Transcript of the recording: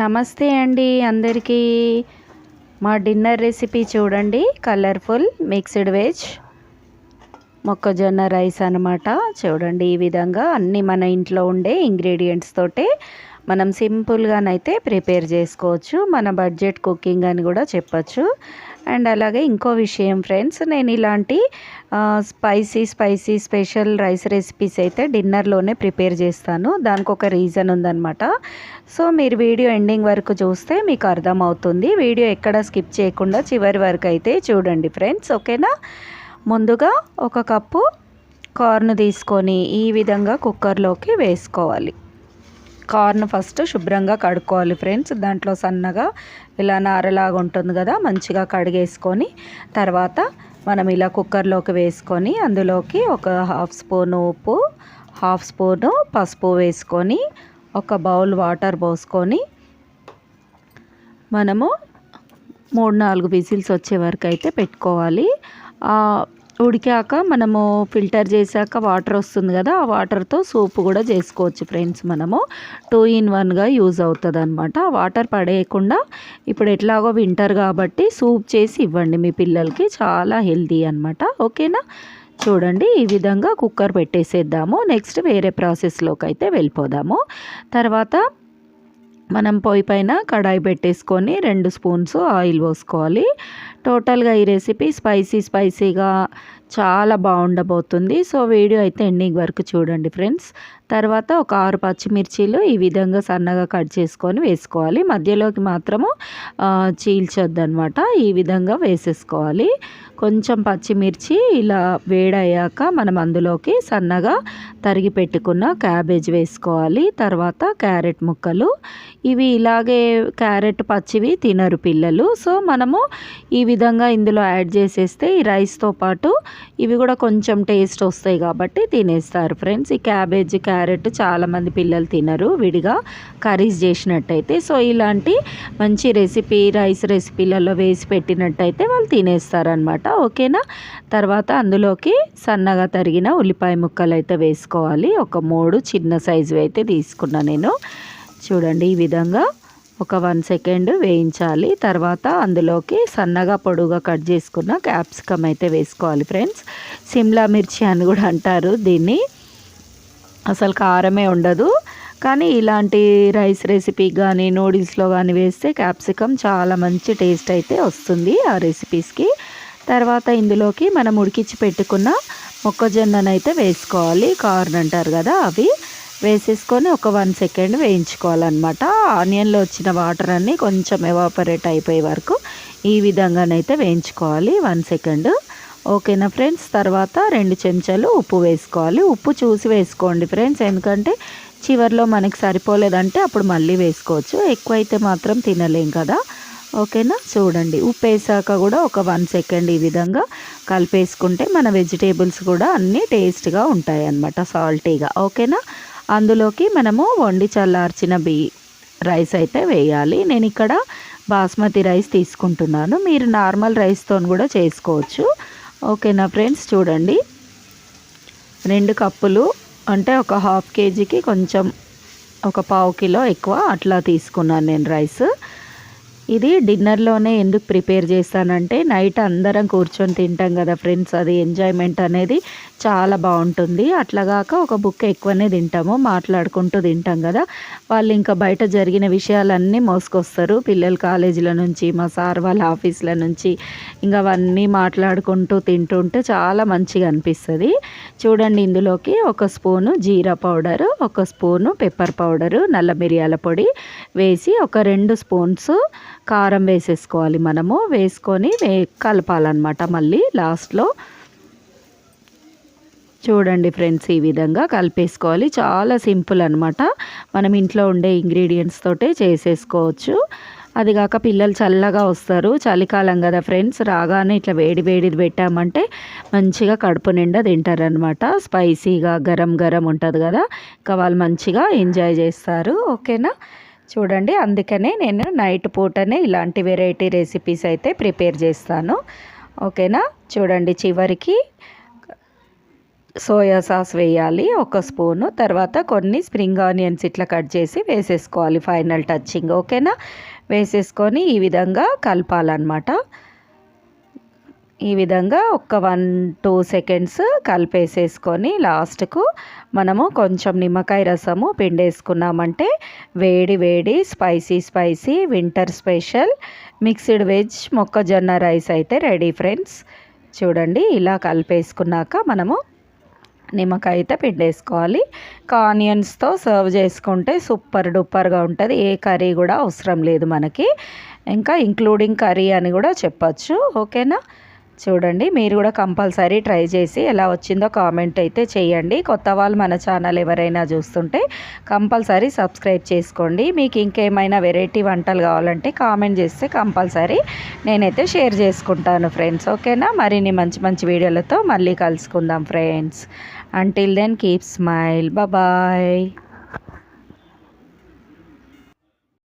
నమస్తే అండి అందరికీ. మా డిన్నర్ రెసిపీ చూడండి. కలర్ఫుల్ మిక్స్డ్ వెజ్ మొక్కజొన్న రైస్ అనమాట చూడండి ఈ విధంగా అన్నీ మన ఇంట్లో ఉండే ఇంగ్రీడియంట్స్ తోటే మనం సింపుల్గానైతే ప్రిపేర్ చేసుకోవచ్చు. మన బడ్జెట్ కుకింగ్ అని కూడా చెప్పచ్చు. అండ్ అలాగే ఇంకో విషయం ఫ్రెండ్స్ నేను ఇలాంటి spicy spicy special rice recipes అయితే డిన్నర్లోనే ప్రిపేర్ చేస్తాను. దానికి ఒక రీజన్ ఉందన్నమాట. సో మీరు వీడియో ఎండింగ్ వరకు చూస్తే మీకు అర్థమవుతుంది. వీడియో ఎక్కడ స్కిప్ చేయకుండా చివరి వరకు అయితే చూడండి ఫ్రెండ్స్ ఓకేనా? ముందుగా ఒక కప్పు కార్న్ తీసుకొని ఈ విధంగా కుక్కర్లోకి వేసుకోవాలి. కార్న్ ఫస్ట్ శుభ్రంగా కడుక్కోవాలి ఫ్రెండ్స్. దాంట్లో సన్నగా ఇలా నారలాగా ఉంటుంది కదా మంచిగా కడిగేసుకొని తర్వాత మనం ఇలా కుక్కర్లోకి వేసుకొని అందులోకి ఒక హాఫ్ స్పూను ఉప్పు హాఫ్ స్పూను పసుపు వేసుకొని ఒక బౌల్ వాటర్ పోసుకొని మనము మూడు నాలుగు విజిల్స్ వచ్చే వరకు అయితే పెట్టుకోవాలి. ఉడికాక మనము ఫిల్టర్ చేశాక వాటర్ వస్తుంది కదా ఆ వాటర్తో సూప్ కూడా చేసుకోవచ్చు ఫ్రెండ్స్ మనము. టూ ఇన్ వన్గా యూజ్ అవుతుంది అనమాట వాటర్ పడేయకుండా ఇప్పుడు ఎట్లాగో వింటర్ కాబట్టి సూప్ చేసి ఇవ్వండి మీ పిల్లలకి చాలా హెల్దీ అనమాట ఓకేనా? చూడండి ఈ విధంగా కుక్కర్ పెట్టేసేద్దాము. నెక్స్ట్ వేరే ప్రాసెస్లోకి అయితే వెళ్ళిపోదాము. తర్వాత మనం పొయ్యి పైన కడాయి పెట్టేసుకొని రెండు స్పూన్స్ ఆయిల్ పోసుకోవాలి. టోటల్గా ఈ రెసిపీ స్పైసీ స్పైసీగా చాలా బాగుండబోతుంది. సో వీడియో అయితే ఎండింగ్ వరకు చూడండి ఫ్రెండ్స్. తర్వాత ఒక ఆరు పచ్చిమిర్చీలు ఈ విధంగా సన్నగా కట్ చేసుకొని వేసుకోవాలి. మధ్యలోకి మాత్రము చీల్చొద్దు అనమాట ఈ విధంగా వేసేసుకోవాలి. కొంచెం పచ్చిమిర్చి ఇలా వేడయ్యాక మనం అందులోకి సన్నగా తరిగి పెట్టుకున్న క్యాబేజ్ వేసుకోవాలి. తర్వాత క్యారెట్ ముక్కలు. ఇవి ఇలాగే క్యారెట్ పచ్చివి తినరు పిల్లలు. సో మనము ఈ విధంగా ఇందులో యాడ్ చేసేస్తే ఈ రైస్తో పాటు ఇవి కూడా కొంచెం టేస్ట్ వస్తాయి కాబట్టి తినేస్తారు. ఫ్రెండ్స్ ఈ క్యాబేజ్ క్యారెట్ చాలామంది పిల్లలు తినరు విడిగా కర్రీస్ చేసినట్టయితే. సో ఇలాంటి మంచి రెసిపీ రైస్ రెసిపీలలో వేసి పెట్టినట్టయితే వాళ్ళు తినేస్తారనమాట ఓకేనా? తర్వాత అందులోకి సన్నగా తరిగిన ఉల్లిపాయ ముక్కలు అయితే వేసుకోవాలి. ఒక మూడు చిన్న సైజు అయితే తీసుకున్నా నేను. చూడండి ఈ విధంగా ఒక వన్ సెకండ్ వేయించాలి. తర్వాత అందులోకి సన్నగా పొడుగా కట్ చేసుకున్న క్యాప్సికమ్ అయితే వేసుకోవాలి ఫ్రెండ్స్. సిమ్లా మిర్చి అని కూడా అంటారు దీన్ని. అసలు కారమే ఉండదు. కానీ ఇలాంటి రైస్ రెసిపీ కానీ నూడిల్స్లో కానీ వేస్తే క్యాప్సికమ్ చాలా మంచి టేస్ట్ అయితే వస్తుంది ఆ రెసిపీస్కి. తర్వాత ఇందులోకి మనం ఉడికించి పెట్టుకున్న మొక్కజొన్ననైతే వేసుకోవాలి. కార్న్ అంటారు కదా అవి. వేసేసుకొని ఒక వన్ సెకండ్ వేయించుకోవాలన్నమాట. ఆనియన్లో వచ్చిన వాటర్ అన్నీ కొంచెం ఎవాపరేట్ అయిపోయే వరకు ఈ విధంగానైతే వేయించుకోవాలి వన్ సెకండ్. ఓకేనా ఫ్రెండ్స్? తర్వాత రెండు చెంచాలు ఉప్పు వేసుకోవాలి. ఉప్పు చూసి వేసుకోండి ఫ్రెండ్స్. ఎందుకంటే చివరిలో మనకి సరిపోలేదంటే అప్పుడు మళ్ళీ వేసుకోవచ్చు. ఎక్కువైతే మాత్రం తినలేం కదా. ఓకేనా? చూడండి. ఉప్పు వేసాక కూడా ఒక వన్ సెకండ్ ఈ విధంగా కలిపేసుకుంటే మన వెజిటేబుల్స్ కూడా అన్నీ టేస్ట్గా ఉంటాయి అన్నమాట సాల్టీగా. ఓకేనా? అందులోకి మనము వండి చల్లార్చిన బి రైస్ అయితే వేయాలి. నేను ఇక్కడ బాస్మతి రైస్ తీసుకుంటున్నాను. మీరు నార్మల్ రైస్తో కూడా చేసుకోవచ్చు. ఓకేనా ఫ్రెండ్స్ చూడండి. రెండు కప్పులు అంటే ఒక హాఫ్ కేజీకి కొంచెం ఒక పావు కిలో ఎక్కువ అట్లా తీసుకున్నాను నేను రైస్. ఇది డిన్నర్లోనే ఎందుకు ప్రిపేర్ చేస్తానంటే నైట్ అందరం కూర్చొని తింటాం కదా ఫ్రెండ్స్ అది ఎంజాయ్మెంట్ అనేది చాలా బాగుంటుంది. అట్లాగాక ఒక బుక్ ఎక్కువనే తింటాము. మాట్లాడుకుంటూ తింటాం కదా. వాళ్ళు ఇంకా బయట జరిగిన విషయాలన్నీ మోసుకొస్తారు. పిల్లలు కాలేజీల నుంచి మా సార్ వాళ్ళ ఆఫీసుల నుంచి. ఇంకా అవన్నీ మాట్లాడుకుంటూ తింటుంటే చాలా మంచిగా అనిపిస్తుంది. చూడండి ఇందులోకి ఒక స్పూను జీరా పౌడరు ఒక స్పూను పెప్పర్ పౌడరు నల్ల మిరియాల పొడి వేసి ఒక రెండు స్పూన్స్ కారం వేసేసుకోవాలి మనము. వేసుకొని వే కలపాలన్నమాట మళ్ళీ లాస్ట్లో. చూడండి ఫ్రెండ్స్ ఈ విధంగా కలిపేసుకోవాలి. చాలా సింపుల్ అనమాట మనం ఇంట్లో ఉండే ఇంగ్రీడియంట్స్ తోటే చేసేసుకోవచ్చు. అది కాక పిల్లలు చల్లగా వస్తారు. చలికాలం కదా ఫ్రెండ్స్ రాగానే ఇట్లా వేడి వేడిది పెట్టామంటే మంచిగా కడుపు నిండా తింటారనమాట స్పైసీగా గరం గరం ఉంటుంది కదా ఇంకా వాళ్ళు మంచిగా ఎంజాయ్ చేస్తారు. ఓకేనా? చూడండి అందుకనే నేను నైట్ పూటనే ఇలాంటి వెరైటీ రెసిపీస్ అయితే ప్రిపేర్ చేస్తాను. ఓకేనా? చూడండి చివరికి సోయా సాస్ వేయాలి ఒక స్పూను. తర్వాత కొన్ని స్ప్రింగ్ ఆనియన్స్ ఇట్లా కట్ చేసి వేసేసుకోవాలి ఫైనల్ టచ్చింగ్ ఓకేనా? వేసేసుకొని ఈ విధంగా కలపాలన్నమాట. ఈ విధంగా ఒక వన్ టూ సెకండ్స్ కలిపేసేసుకొని లాస్ట్కు మనము కొంచెం నిమ్మకాయ రసము పిండేసుకున్నామంటే వేడి వేడి spicy spicy winter special mixed veg మొక్కజొన్న రైస్ అయితే రెడీ ఫ్రెండ్స్. చూడండి ఇలా కలిపేసుకున్నాక మనము నిమ్మకాయ అయితే పిండేసుకోవాలి. ఆనియన్స్తో సర్వ్ చేసుకుంటే సూపర్ డూపర్గా ఉంటుంది. ఏ కర్రీ కూడా అవసరం లేదు మనకి. ఇంకా ఇంక్లూడింగ్ కర్రీ అని కూడా చెప్పచ్చు. ఓకేనా? చూడండి మీరు కూడా కంపల్సరీ ట్రై చేసి ఎలా వచ్చిందో కామెంట్ అయితే చేయండి. కొత్త వాళ్ళు మన ఛానల్ ఎవరైనా చూస్తుంటే కంపల్సరీ సబ్స్క్రైబ్ చేసుకోండి. మీకు ఇంకేమైనా వెరైటీ వంటలు కావాలంటే కామెంట్ చేస్తే కంపల్సరీ నేనైతే షేర్ చేసుకుంటాను ఫ్రెండ్స్. ఓకేనా? మరిన్ని మంచి మంచి వీడియోలతో మళ్ళీ కలుసుకుందాం friends. Until then keep smile bye